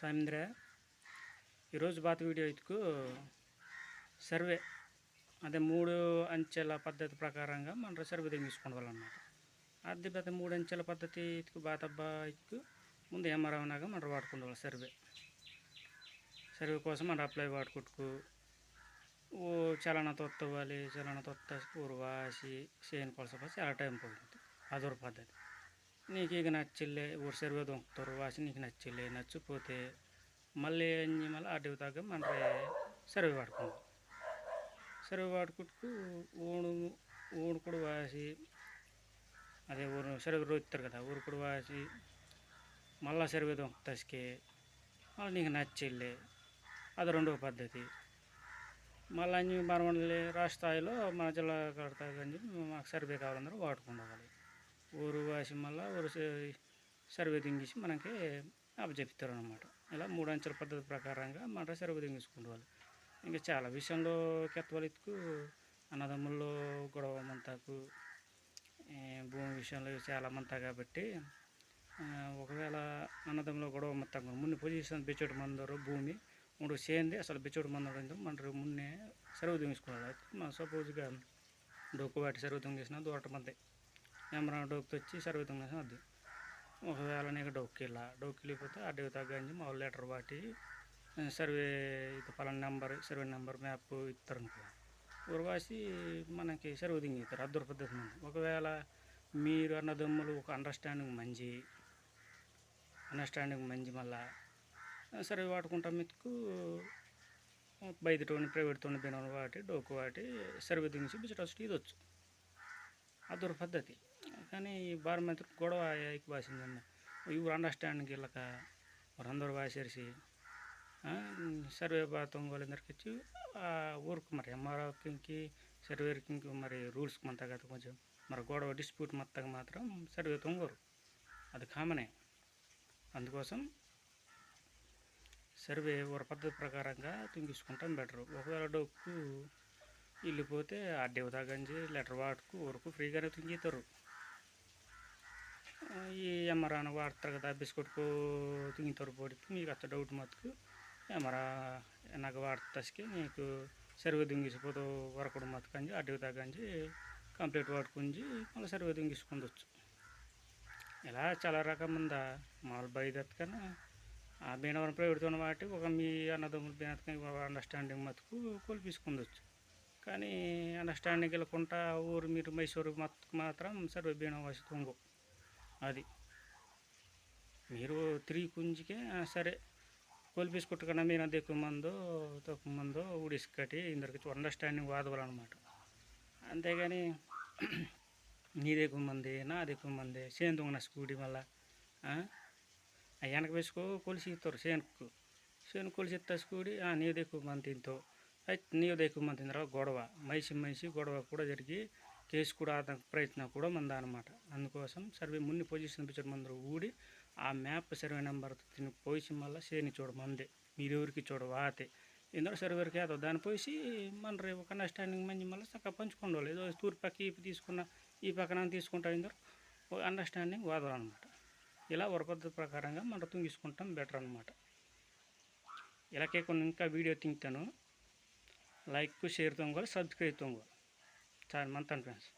సాయంద్ర ఈరోజు బాత video ఇతుకు survey అదే మూడు అంచెల పద్ధతి ప్రకారంగా మన సర్వే తీసుకోవాలన్నమాట అది పెద్ద మూడు అంచెల పద్ధతి ఇతుకు బాతబ్బా ఇతుకు ముందు ఏమరావనాగా మనం వాడుకుంటాం సర్వే. సర్వే కోసం మనం అప్లై వాడుకుంటుకు ఓ చలన తొత్తవాలి చలన తొత్త ఊరువాసి చేయని కొలసప చాలా టైం పోతుంది అదొక పద్ధతి. నీకు ఇక నచ్చిల్లే ఊరు సర్వే దొంకుతారు వాసి నీకు నచ్చిల్లే నచ్చిపోతే మళ్ళీ అన్ని మళ్ళీ అడవి తగ్గ మన సర్వే వాడుకుంటాం సర్వే పడుకుంటూ ఊడు కూడా వాసి అదే ఊరు సర్వే రోతారు కదా ఊరు కూడా వాసి మళ్ళా సర్వే దొంగతసికే మళ్ళీ నీకు నచ్చిల్లే. అది రెండవ పద్ధతి. మళ్ళీ అన్ని మరమల్లి రాష్ట్ర స్థాయిలో మన జిల్లా కడతా కానీ మాకు సర్వే కావాలందరూ వాడుకుండాలి ఊరు వాసి మళ్ళీ ఊరు సర్వే దింగేసి మనకి అప్పచెప్తారు అనమాట ఇలా మూడు అంచెల పద్ధతి ప్రకారంగా మన సర్వే దింగేసుకుంటారు ఇంకా చాలా విషయంలో కెత్తవలిత్తుకు అన్నదమ్ముల్లో గొడవ మంతాకు భూమి విషయంలో చాలా మంతా కాబట్టి ఒకవేళ అన్నదమ్ములో గొడవ మొత్తం మున్ని పొజిషన్ బెచ్చోటి మందరు భూమి మూడు సేంది అసలు బెచ్చోటి మందరు మన మున్నే సర్వ దించుకోవాలి మన సపోజ్గా డొక్కువాటి సర్వ దింగేసిన దూరట మంది నెంబర్ డోక్కి వచ్చి సర్వ దింగేసిన వద్దు. ఒకవేళ నీకు డొక్కి ఇలా డొక్కి వెళ్ళిపోతే అడ్డకి తగ్గించి మా లెటర్ వాటి సర్వే ఇది పలానా నెంబర్ సర్వే నెంబర్ మ్యాప్ ఇస్తారు అనుకో ఊరవాసి మనకి సర్వే దింగిస్తారు అద్దరు పద్ధతి మంది. ఒకవేళ మీరు అన్నదమ్ములు ఒక అండర్స్టాండింగ్ మంచి అండర్స్టాండింగ్ మంచి మళ్ళా సర్వే వాడుకుంటాం మీకు బయటతోని ప్రైవేట్తోని బిన వాటి డోకు వాటి సర్వే దించి బిచ్చట వచ్చి ఇది వచ్చు అదొక పద్ధతి. కానీ ఈ బార్ మంత్రి గొడవ ఎక్కువ వాసిందన్న ఇవి అండర్స్టాండింగ్ ఇళ్ళక వారందరూ వాసేసి సర్వే బాతం వాళ్ళందరికీ ఇచ్చి ఆ ఊరికి మరి ఎంఆర్ఓకి సర్వేకి మరి రూల్స్ మంతా కదా కొంచెం మరి గొడవ డిస్ప్యూట్ మొత్తం మాత్రం సర్వే తొంగరు అది కామనే. అందుకోసం సర్వే ఒక పద్ధతి ప్రకారంగా తుంగించుకుంటాం బెటర్. ఒకవేళ డొక్కు వెళ్ళిపోతే అడ్డే తగ్గంచి లెటర్ వాడుకు వరకు ఫ్రీగానే తుంగితారు ఈ ఎమరాన వాడతారు కదా బిస్కెట్కు తుంగితారు పొడికి మీకు అత్త డౌట్ మతుకు ఎమరా నాకు వాడతాకి నీకు సర్వే దుంగిసిపోతూ వరకుడు మతకంచి అడ్డు తగ్గంచి కంప్లీట్ వాడుకుంచి మళ్ళీ సర్వే దుంగిసుకుందొచ్చు ఇలా చాలా రకం ఉందా మామూలు బయదత్ కన్నా ఆ బీనవరం ప్రైవేట్తో వాటి ఒక మీ అన్నదమ్ములు బీనతకని అండర్స్టాండింగ్ మతుకు కొలిపించుకుందొచ్చు కానీ అండర్స్టాండింగ్ వెళ్ళకుండా ఊరు మీరు మైసూరు మాత్రం సర్వే బీనం తొంగు అది. మీరు తిరిగి కుంజికే సరే. కొలిపించుకుంటున్నా మీరు అది ఎక్కువ మందో తక్కువ మందో ఊడిసుకటి ఇందరికి అండర్స్టాండింగ్ వాదవాలన్నమాట. అంతేగాని నీది ఎక్కువ మంది నా ఎక్కువ మంది చేను దొంగ స్కూటీ మళ్ళా వెనక వేసుకో కొలిసి ఇస్తారు సేనుకు. సేను కొలిసి ఇస్తా స్కూడి ఆ, నీది మంది తింతో అయితే నీది ఎక్కువ మంది గొడవ. మనిషి మనిషి గొడవ కూడా జరిగి కేసు కూడా ఆదాం ప్రయత్నం కూడా మందనమాట అందుకోసం సర్వే మున్ని పొజిషన్ పిచ్చడం మందరు ఊడి ఆ మ్యాప్ సర్వే నెంబర్ తిని పోసి మళ్ళీ చేని చూడ మందే. మీరెవరికి చూడవాతే ఇందులో సర్వేకి ఏదో దాన్ని పోసి మన రేపు ఒక అండర్స్టాండింగ్ మంచి మళ్ళీ చక్కగా పంచుకోండి ఏదో తూర్పు పక్క ఈ తీసుకున్న ఈ పక్కన తీసుకుంటా ఇందరూ అండర్స్టాండింగ్ వాదం అనమాట ఇలా వరపద్ధతి ప్రకారంగా మనం తుంగిసుకుంటాం బెటర్ అనమాట ఇలాగే కొన్ని ఇంకా వీడియో తింటాను. లైక్ షేర్ తొంగోలు సబ్స్క్రైబ్ తొంగోలు చాలా మంత్ ఫ్రెండ్స్